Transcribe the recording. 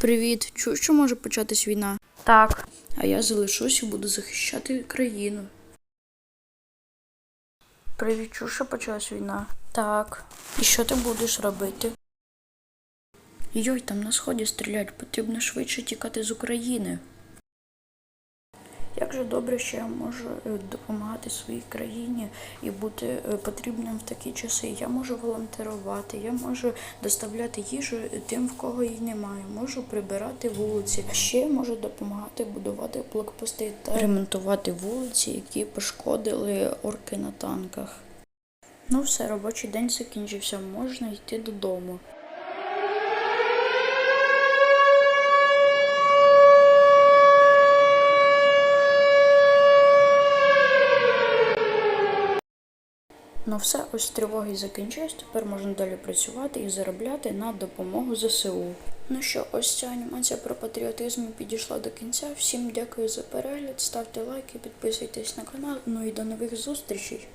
Привіт, чую, що може початись війна. Так. А я залишусь і буду захищати країну. Привіт, чую, що почалась війна. Так. І що ти будеш робити? Йой, там на сході стрілять, потрібно швидше тікати з України. Як же добре, що я можу е, допомагати своїй країні і бути е, потрібним в такі часи. Я можу волонтерувати, я можу доставляти їжу тим, в кого її немає, можу прибирати вулиці. Ще можу допомагати будувати блокпости та ремонтувати вулиці, які пошкодили орки на танках. Ну все, робочий день закінчився, можна йти додому. Ну все, ось тривоги закінчились, тепер можна далі працювати і заробляти на допомогу ЗСУ. Ну що, ось ця анімація про патріотизм підійшла до кінця. Всім дякую за перегляд, ставте лайки, підписуйтесь на канал. Ну і до нових зустрічей.